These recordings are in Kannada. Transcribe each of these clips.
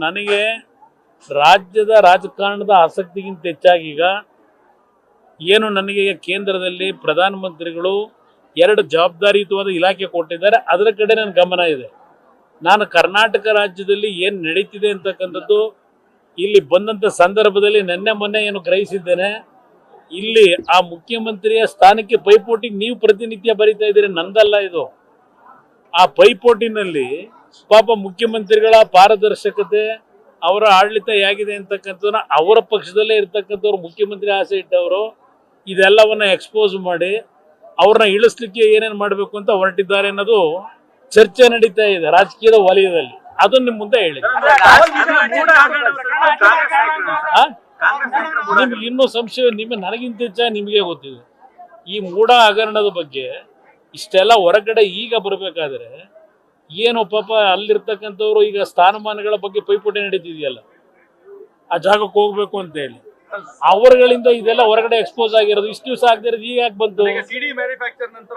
ನನಗೆ ರಾಜ್ಯದ ರಾಜಕಾರಣದ ಆಸಕ್ತಿಗಿಂತ ಹೆಚ್ಚಾಗಿ ಈಗ ಏನು ನನಗೆ ಕೇಂದ್ರದಲ್ಲಿ ಪ್ರಧಾನಮಂತ್ರಿಗಳು ಎರಡು ಜವಾಬ್ದಾರಿಯುತವಾದ ಇಲಾಖೆ ಕೊಟ್ಟಿದ್ದಾರೆ. ಅದರ ಕಡೆ ನನ್ನ ಗಮನ ಇದೆ. ನಾನು ಕರ್ನಾಟಕ ರಾಜ್ಯದಲ್ಲಿ ಏನು ನಡೀತಿದೆ ಅಂತಕ್ಕಂಥದ್ದು ಇಲ್ಲಿ ಬಂದಂಥ ಸಂದರ್ಭದಲ್ಲಿ ನಿನ್ನೆ ಮೊನ್ನೆ ಏನು ಗ್ರಹಿಸಿದ್ದೇನೆ. ಇಲ್ಲಿ ಆ ಮುಖ್ಯಮಂತ್ರಿಯ ಸ್ಥಾನಕ್ಕೆ ಪೈಪೋಟಿ ನೀವು ಪ್ರತಿನಿತ್ಯ ಬರೀತಾ ಇದ್ದೀರಿ. ನಂದಲ್ಲ ಇದು. ಆ ಪೈಪೋಟಿನಲ್ಲಿ ಪಾಪ ಮುಖ್ಯಮಂತ್ರಿಗಳ ಪಾರದರ್ಶಕತೆ, ಅವರ ಆಡಳಿತ ಹೇಗಿದೆ ಅಂತಕ್ಕಂಥದ್ದನ್ನ ಅವರ ಪಕ್ಷದಲ್ಲೇ ಇರ್ತಕ್ಕಂಥವ್ರು ಮುಖ್ಯಮಂತ್ರಿ ಆಸೆ ಇಟ್ಟವರು, ಇದೆಲ್ಲವನ್ನ ಎಕ್ಸ್ಪೋಸ್ ಮಾಡಿ ಅವ್ರನ್ನ ಇಳಿಸ್ಲಿಕ್ಕೆ ಏನೇನು ಮಾಡಬೇಕು ಅಂತ ಹೊರಟಿದ್ದಾರೆ ಅನ್ನೋದು ಚರ್ಚೆ ನಡೀತಾ ಇದೆ ರಾಜಕೀಯದ ವಲಯದಲ್ಲಿ. ಅದನ್ನ ಮುಂದೆ ಹೇಳಿ? ನಿಮ್ಗೆ ಇನ್ನೂ ಸಂಶಯ ನಿಮ್ಮ ನನಗಿಂತ ಹೆಚ್ಚಾಗಿ ನಿಮಗೆ ಗೊತ್ತಿದೆ. ಈ ಮೂಢ ಹಗರಣದ ಬಗ್ಗೆ ಇಷ್ಟೆಲ್ಲ ಹೊರಗಡೆ ಈಗ ಬರಬೇಕಾದ್ರೆ ಏನು ಪಾಪ ಅಲ್ಲಿರ್ತಕ್ಕಂಥವ್ರು ಈಗ ಸ್ಥಾನಮಾನಗಳ ಬಗ್ಗೆ ಪೈಪೋಟಿ ನಡೀತಿದೆಯಲ್ಲ? ಆ ಜಾಗಕ್ಕೆ ಹೋಗ್ಬೇಕು ಅಂತ ಹೇಳಿ. ಅವರುಗಳಿಂದ ಇದೆಲ್ಲ ಹೊರಗಡೆ ಎಕ್ಸ್ಪೋಸ್ ಆಗಿರೋದು ಇಷ್ಟು ದಿವಸ ಆಗದಿರೋದು ಈಗ ಯಾಕೆ ಬಂತು? ಸಿಡಿ ಮ್ಯಾನುಫ್ಯಾಕ್ಚರ್ ನಂತರ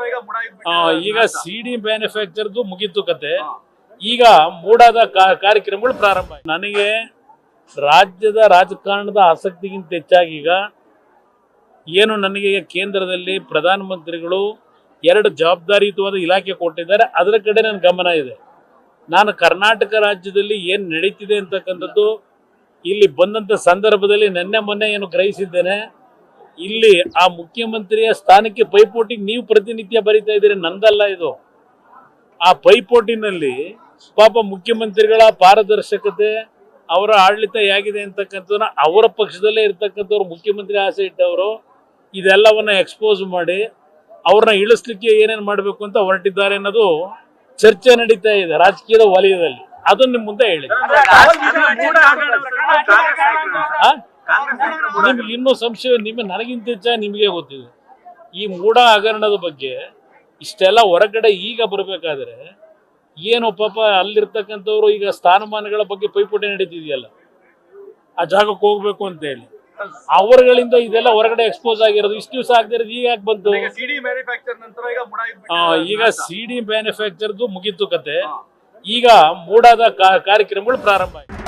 ಈಗ ಸಿ ಡಿ ಮ್ಯಾನುಫ್ಯಾಕ್ಚರ್ದು ಮುಗಿತು ಕತೆ. ಈಗ ಮೂಡಾದ ಕಾರ್ಯಕ್ರಮಗಳು ಪ್ರಾರಂಭ. ನನಗೆ ರಾಜ್ಯದ ರಾಜಕಾರಣದ ಆಸಕ್ತಿಗಿಂತ ಹೆಚ್ಚಾಗಿ ಈಗ ಏನು ನನಗೆ ಈಗ ಕೇಂದ್ರದಲ್ಲಿ ಪ್ರಧಾನಮಂತ್ರಿಗಳು ಎರಡು ಜವಾಬ್ದಾರಿಯುತವಾದ ಇಲಾಖೆ ಕೊಟ್ಟಿದ್ದಾರೆ. ಅದರ ಕಡೆ ನನ್ನ ಗಮನ ಇದೆ. ನಾನು ಕರ್ನಾಟಕ ರಾಜ್ಯದಲ್ಲಿ ಏನು ನಡೀತಿದೆ ಅಂತಕ್ಕಂಥದ್ದು ಇಲ್ಲಿ ಬಂದಂಥ ಸಂದರ್ಭದಲ್ಲಿ ನಿನ್ನೆ ಮೊನ್ನೆ ಏನು ಗ್ರಹಿಸಿದ್ದೇನೆ. ಇಲ್ಲಿ ಆ ಮುಖ್ಯಮಂತ್ರಿಯ ಸ್ಥಾನಕ್ಕೆ ಪೈಪೋಟಿ ನೀವು ಪ್ರತಿನಿತ್ಯ ಬರೀತಾ ಇದ್ದೀರಿ, ನಂದಲ್ಲ ಇದು. ಆ ಪೈಪೋಟಿನಲ್ಲಿ ಪಾಪ ಮುಖ್ಯಮಂತ್ರಿಗಳ ಪಾರದರ್ಶಕತೆ, ಅವರ ಆಡಳಿತ ಹೇಗಿದೆ ಅಂತಕ್ಕಂಥದ್ದನ್ನ ಅವರ ಪಕ್ಷದಲ್ಲೇ ಇರ್ತಕ್ಕಂಥವ್ರು ಮುಖ್ಯಮಂತ್ರಿ ಆಸೆ ಇಟ್ಟವರು, ಇದೆಲ್ಲವನ್ನ ಎಕ್ಸ್ಪೋಸ್ ಮಾಡಿ ಅವ್ರನ್ನ ಇಳಿಸ್ಲಿಕ್ಕೆ ಏನೇನು ಮಾಡಬೇಕು ಅಂತ ಹೊರಟಿದ್ದಾರೆ ಅನ್ನೋದು ಚರ್ಚೆ ನಡೀತಾ ಇದೆ ರಾಜಕೀಯದ ವಲಯದಲ್ಲಿ. ಅದನ್ನ ನಿಮ್ಮ ಮುಂದೆ ಹೇಳಿ? ನಿಮ್ಗೆ ಇನ್ನೂ ಸಂಶಯ, ನಿಮ್ಗೆ ನನಗಿಂತ ನಿಮಗೆ ಗೊತ್ತಿದೆ. ಈ ಮೂಢ ಹಗರಣದ ಬಗ್ಗೆ ಇಷ್ಟೆಲ್ಲ ಹೊರಗಡೆ ಈಗ ಬರಬೇಕಾದ್ರೆ ಏನು ಪಾಪ ಅಲ್ಲಿರ್ತಕ್ಕಂಥವ್ರು ಈಗ ಸ್ಥಾನಮಾನಗಳ ಬಗ್ಗೆ ಪೈಪೋಟಿ ನಡೀತಿದೆಯಲ್ಲ? ಆ ಜಾಗಕ್ಕೆ ಹೋಗ್ಬೇಕು ಅಂತ ಹೇಳಿ. ಅವರುಗಳಿಂದ ಇದೆಲ್ಲ ಹೊರಗಡೆ ಎಕ್ಸ್ಪೋಸ್ ಆಗಿರೋದು. ಇಷ್ಟು ದಿವಸ ಆಗದಿರೋದು ಈಗ ಯಾಕೆ ಬಂತು? ಸಿಡಿ ಮ್ಯಾನುಫ್ಯಾಕ್ಚರ್ ನಂತರ ಈಗ ಮುಡಾ ಆ, ಈಗ ಸಿ ಡಿ ಮ್ಯಾನುಫ್ಯಾಕ್ಚರ್ದು ಮುಗೀತು ಕತೆ. ಈಗ ಮೂಡಾದ ಕಾ- ಕಾರ್ಯಕ್ರಮಗಳು ಪ್ರಾರಂಭ ಆಯ್ತು.